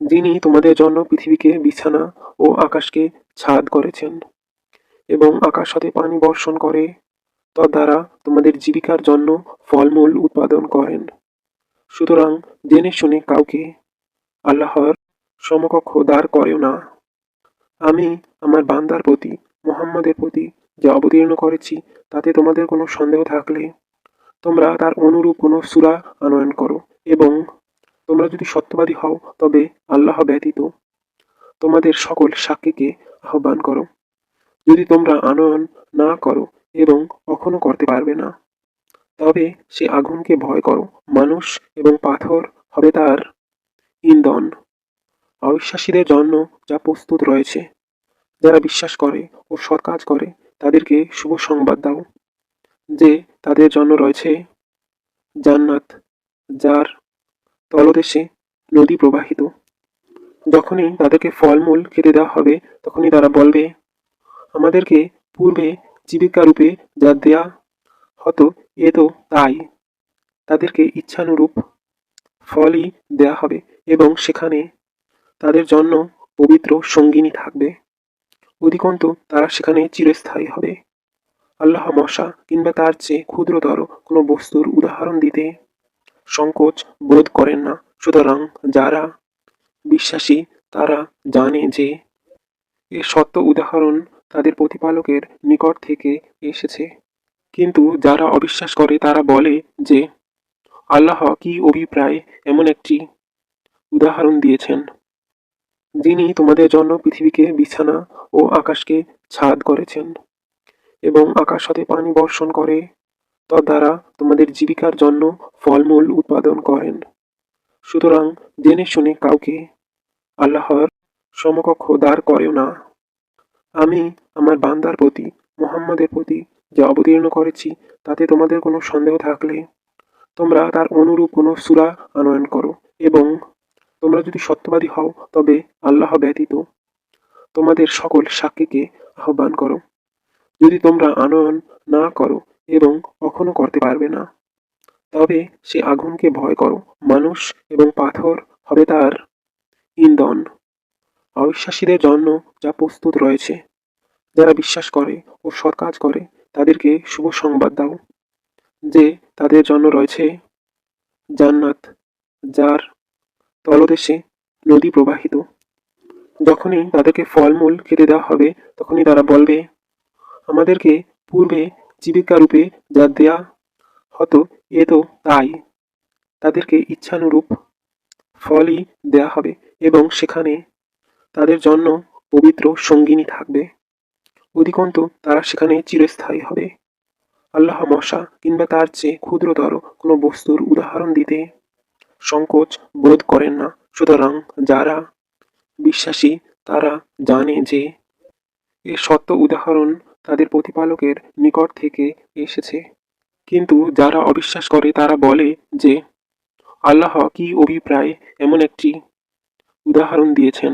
যিনি তোমাদের জন্য পৃথিবীকে বিছানা ও আকাশকে ছাদ করেছেন এবং আকাশ হতে পানি বর্ষণ করে, তদ্বারা তোমাদের জীবিকার জন্য ফলমূল উৎপাদন করেন। সুতরাং জেনে শুনে কাউকে আল্লাহর সমকক্ষ দাঁড় করেও না। আমি আমার বান্দার প্রতি, মোহাম্মদের প্রতি যে অবতীর্ণ করেছি, তাতে তোমাদের কোনো সন্দেহ থাকলে তোমরা তার অনুরূপ কোনো সুরা আনয়ন করো এবং তোমরা যদি সত্যবাদী হও, তবে আল্লাহ ব্যতীত তোমাদের সকল সাক্ষীকে আহ্বান করো। যদি তোমরা আনয়ন না করো এবং কখনো করতে পারবে না, তবে সে আগুনকে ভয় করো। মানুষ এবং পাথর হবে তার ইন্ধন। অবিশ্বাসীদের জন্য যা প্রস্তুত রয়েছে, যারা বিশ্বাস করে ও সৎ কাজ করে, তাদেরকে শুভ সংবাদ দাও। যে তাদের জন্য রয়েছে জান্নাত, যার তলদেশে নদী প্রবাহিত। যখনই তাদেরকে ফলমূল খেতে দেওয়া হবে, তখনই তারা বলবে, আমাদেরকে পূর্বে জীবিকা রূপে যা দেয়া হতো, এ তো তাই। তাদেরকে ইচ্ছানুরূপ ফলই দেয়া হবে এবং সেখানে তাদের জন্য পবিত্র সঙ্গিনী থাকবে। অধিকন্তু, তারা সেখানে চিরস্থায়ী হবে। আল্লাহ মশা কিংবা তার চেয়ে ক্ষুদ্রতর কোনো বস্তুর উদাহরণ দিতে সংকোচ বোধ করেন না। সুতরাং যারা বিশ্বাসী, তারা জানে যে এর সত্য উদাহরণ তাদের প্রতিপালকের নিকট থেকে এসেছে। কিন্তু যারা অবিশ্বাস করে, তারা বলে যে আল্লাহ কি অভিপ্রায় এমন একটি উদাহরণ দিয়েছেন, যিনি তোমাদের জন্য পৃথিবীকে বিছানা ও আকাশকে ছাদ করেছেন এবং আকাশ হতে পানি বর্ষণ করে। তদ্বারা তোমাদের জীবিকার জন্য ফলমূল উৎপাদন করেন। সুতরাং জেনে শুনে কাউকে আল্লাহর সমকক্ষ দাঁড় করেও না। আমি আমার বান্দার প্রতি, মোহাম্মদের প্রতি যে অবতীর্ণ করেছি, তাতে তোমাদের কোনো সন্দেহ থাকলে তোমরা তার অনুরূপ কোনো সুরা আনয়ন করো এবং তোমরা যদি সত্যবাদী হও, তবে আল্লাহ ব্যতীত তোমাদের সকল সাক্ষীকে আহ্বান করো। যদি তোমরা আনয়ন না করো এবং কখনো করতে পারবে না। তবে সে আগুনকে ভয় করো, মানুষ এবং পাথর হবে তার ইন্ধন। অবিশ্বাসীদের জন্য যা প্রস্তুত রয়েছে, যারা বিশ্বাস করে ও সৎ কাজ করে, তাদেরকে শুভ সংবাদ দাও, যে তাদের জন্য রয়েছে জান্নাত, যার তলদেশে নদী প্রবাহিত। যখনই তাদেরকে ফলমূল খেতে দেওয়া হবে, তখনই তারা বলবে, আমাদেরকে পূর্বে জীবিকা রূপে যা দেয়া হতো, এ তো তাই। তাদেরকে ইচ্ছানুরূপ ফলই দেয়া হবে এবং সেখানে তাদের জন্য পবিত্র সঙ্গিনী থাকবে। অধিকন্তু তারা সেখানে চিরস্থায়ী হবে। আল্লাহ মশা কিংবা তার চেয়ে ক্ষুদ্রতর কোনো বস্তুর উদাহরণ দিতে সংকোচ বোধ করেন না। সুতরাং যারা বিশ্বাসী, তারা জানে যে এর সত্য উদাহরণ তাদের প্রতিপালকের নিকট থেকে এসেছে। কিন্তু যারা অবিশ্বাস করে, তারা বলে যে, আল্লাহ কি অভিপ্রায় এমন একটি উদাহরণ দিয়েছেন?